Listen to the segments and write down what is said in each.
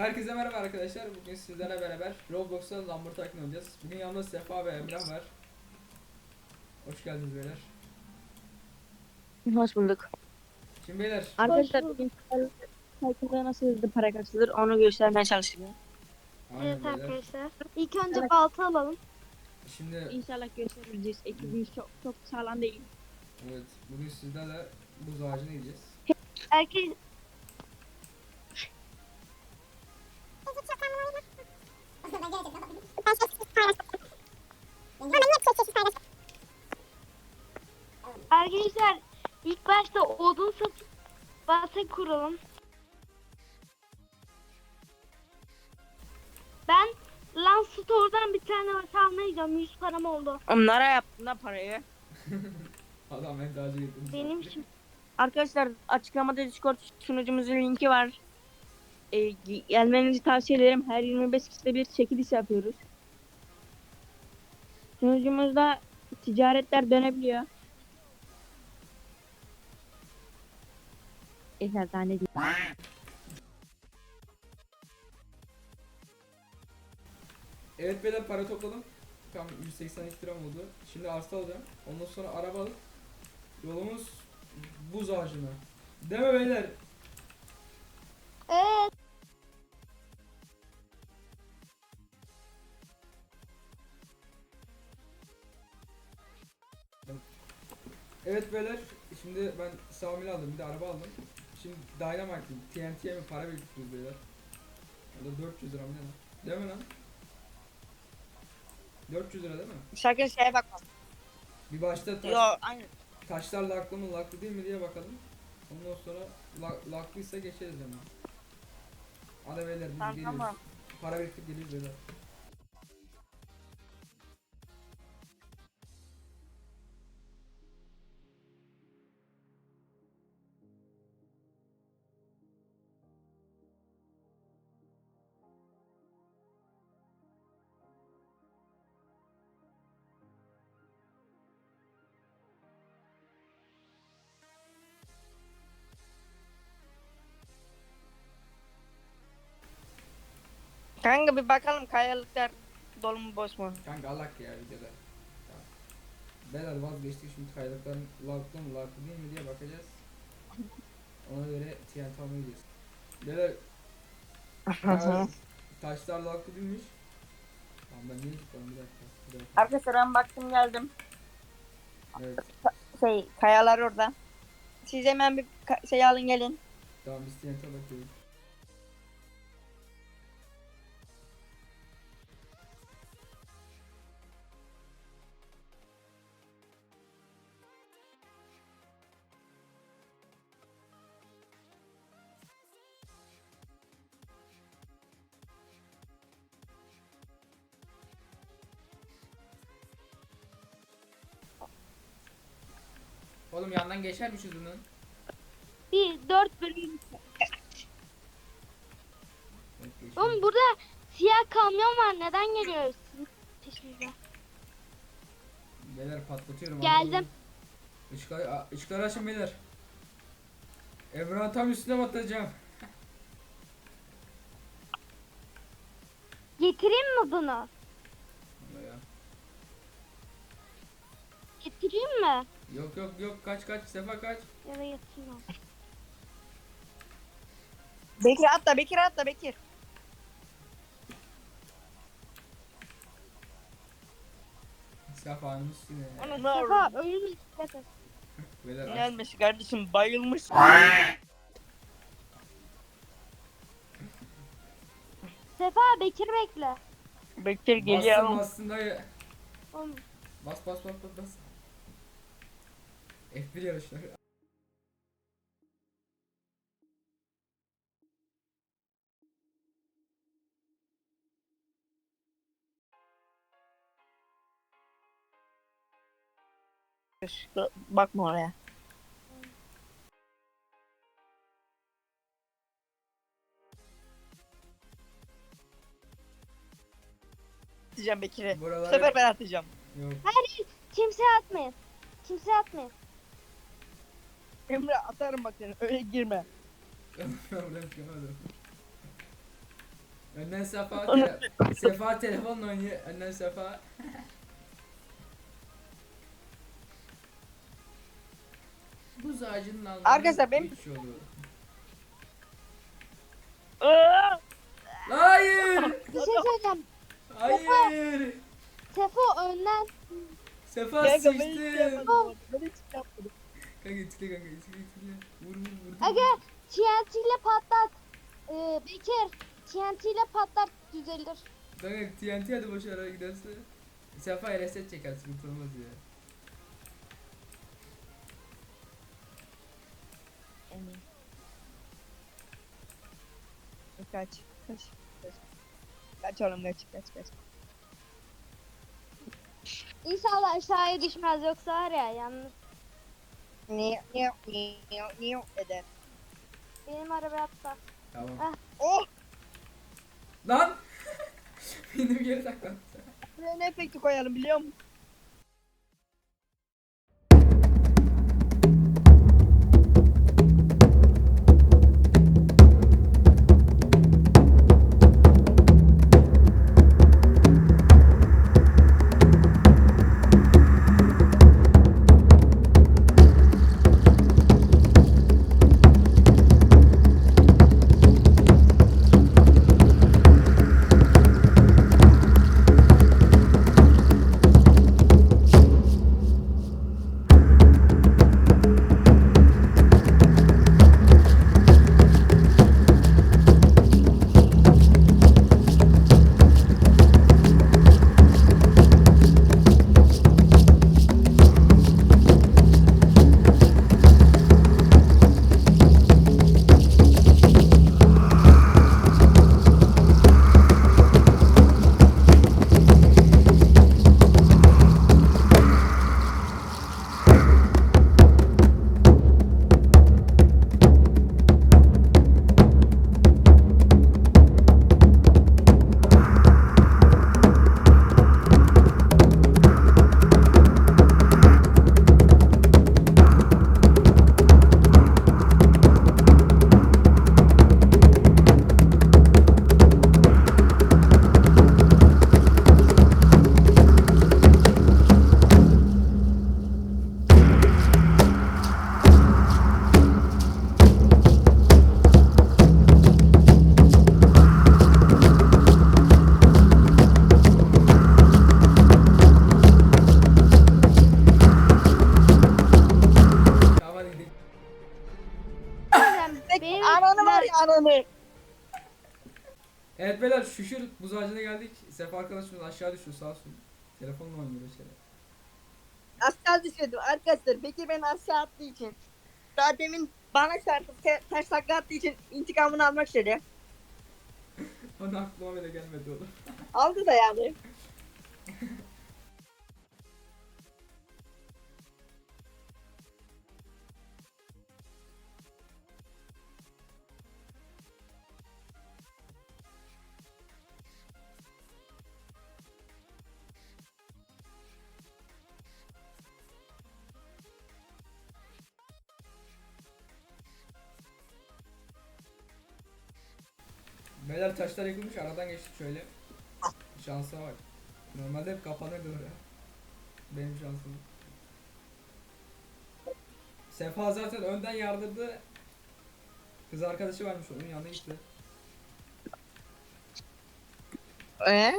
Herkese merhaba arkadaşlar. Bugün sizlerle beraber Roblox'ta Lambert Tycoon oynayacağız. Bugün yanımda Sefa ve Emrah var. Hoş geldiniz beyler. Hoş bulduk. Şimdi beyler, Arkadaşlar bugün Tycoon'da nasıl hızlı para kazanılır onu göstermeye çalışacağım. aynen Evet beyler. arkadaşlar. İlk önce Evet. balta alalım. Şimdi İnşallah göstereceğiz. Ekibimiz çok çok sağlam değil. evet, bugün sizlerle buz ağacına gideceğiz. Erkek başta odun satıp base kuralım. Ben Lan Store'dan bir tane base almaya gidiyorum. 100 param oldu. Onlara yaptım da parayı. Adam en tacı getirmiş. Benim için. Arkadaşlar açıklamada Discord sunucumuzun linki var. Ee, ge- gelmenizi tavsiye ederim. Her 25 kişide bir çekiliş yapıyoruz. Sunucumuzda ticaretler dönebiliyor. Eser tane değil. Evet beyler para topladım. Tam 182 liram oldu. Şimdi arsa alacağım. Ondan sonra araba alıp yolumuz buz ağacına. Değil mi beyler? Evet. Evet beyler, şimdi ben Sami'li aldım, bir de araba aldım. Şimdi Dynamite, TNT'ye mi para biriktiriyoruz beyler? Ya da 400 lira mı ne lan? Değil mi lan? 400 lira değil mi? Sakın şeye bakma. Bir başta taş, Yo aynı. taşlar laklı mı laklı değil mi diye bakalım. Ondan sonra la, laklıysa geçeriz hemen. Hadi beyler biz Tamam, geliyoruz. tamam. Para biriktirip geliyoruz beyler. Kanka bir bakalım kayalıklar dolu mu boş mu? Kanka alak ya videoda. Tamam. Beyler vazgeçtik şimdi kayalıkların laklı mı laklı değil mi diye bakacağız. Ona göre TNT almaya gideceğiz. Beyler ya, taşlar laklı değilmiş. Tamam ben niye tutmadım bir dakika. Bir dakika. Arkadaşlar ben baktım geldim. Evet Şey kayalar orada. Siz hemen bir şey alın gelin. tamam biz TNT bakıyoruz. Oğlum yandan geçermişiz bunun. Bir dört bölüm. Oğlum burada siyah kamyon var. Neden geliyoruz? Sizin peşinize. Beyler patlatıyorum. Geldim. Işıkları, a- ışıkları açın beyler. Emrah'ın tam üstüne batacağım. Getireyim mi bunu? Ya. Getireyim mi? Yok yok yok kaç kaç sefa kaç. Ya da getirmem. Bekir atla Bekir atla Bekir. Sefa'nın üstüne. Sefa olur. ölümüz dikkat et. Beyler aç. Gelmiş kardeşim bayılmış. Sefa Bekir bekle. Bekir geliyor. dayı. Oğlum, Bas bas bas bas bas. F1 yarışları. Bakma oraya. Atacağım Bekir'e. Bu sefer ben atacağım. Yok. Hayır kimseye atmayın. Kimseye atmayın. Emre atarım bak seni öyle girme. Çıkamadım. Önden Sefa, tele Sefa telefonla oynuyor. Önden Sefa. Buz ağacının altında Arkadaşlar benim- üç yolu. Aa! Hayır! Bir şey söyleyeceğim. Hayır! Tefo önden. Sefa Kanka ben hiç sıçtın. yapmadım. Ben hiç yapmadım. Kanka itikle kanka itikle itikle. Vur vur vur. Aga TNT ile patlat. Ee, Bekir TNT ile patlat düzelir. Kanka TNT hadi boş ara giderse. Sefa reset çeker sıkıntı olmaz ya. Kaç. Kaç. Kaç. Kaç oğlum kaç kaç kaç. İnşallah aşağıya düşmez yoksa var ya yalnız Niye niye niye niye eder. benim arabaya atla. Tamam. Ah. Oh! Lan! Benim geri saklan. Buraya ne efekti koyalım biliyor musun? Sefa arkadaşımız aşağı düşüyor sağ olsun. Telefonla oynuyor mesela. Aşağı düşürdüm arkadaşlar. Bekir beni aşağı attığı için. Daha demin bana çarpıp te- ters takla attığı için intikamını almak istedi. Onu aklıma bile gelmedi oğlum. Aldı da yani. Beyler taşlar yıkılmış aradan geçtik şöyle. Şansa bak. Normalde hep kapanırdı oraya. Benim şansım. Sefa zaten önden yardırdı. Kız arkadaşı varmış onun yanına gitti. Eee?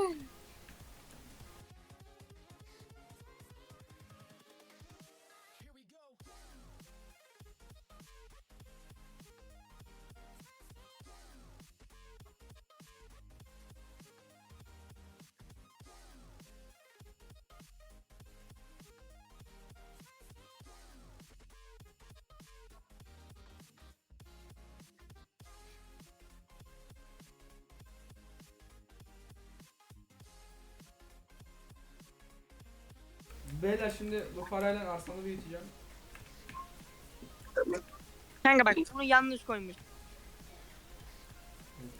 Beyler şimdi bu parayla arsamı büyüteceğim. Kanka bak bunu yanlış koymuş. Evet.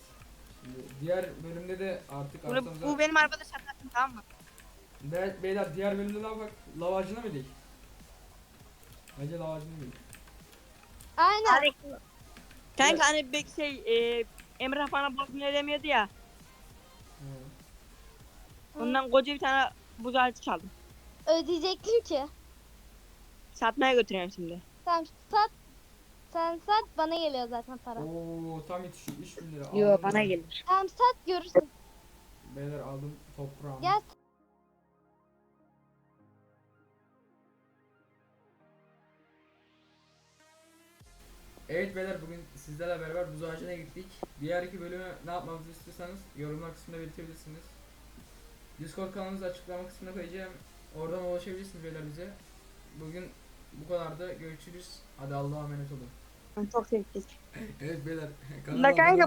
Şimdi diğer bölümde de artık Bunu, arsamıza... bu benim arabada şakattım tamam mı? Be- beyler diğer bölümde lav bak lavacına mı dik? Bence lavacına mı dik? Aynen. Kanka hani bir şey e, Emrah bana bakmıyor demiyordu ya. Ondan koca bir tane buz aleti çaldım. Ödeyecektim ki. Satmaya götürüyorum şimdi. Tamam sat. Sen sat bana geliyor zaten para. Oo tam yetişiyor 3000 lira. Yo Aldım bana gelir. Tamam sat görürsün. Beyler aldım toprağımı. Gel. Evet beyler bugün sizlerle beraber buz ağacına gittik. Diğer iki bölümü ne yapmamızı istiyorsanız yorumlar kısmında belirtebilirsiniz. Discord kanalımızı açıklama kısmına koyacağım. Oradan ulaşabilirsiniz beyler bize. Bugün bu kadardı. Görüşürüz. Hadi Allah'a emanet olun. Çok sevdik. Evet beyler. Da kanka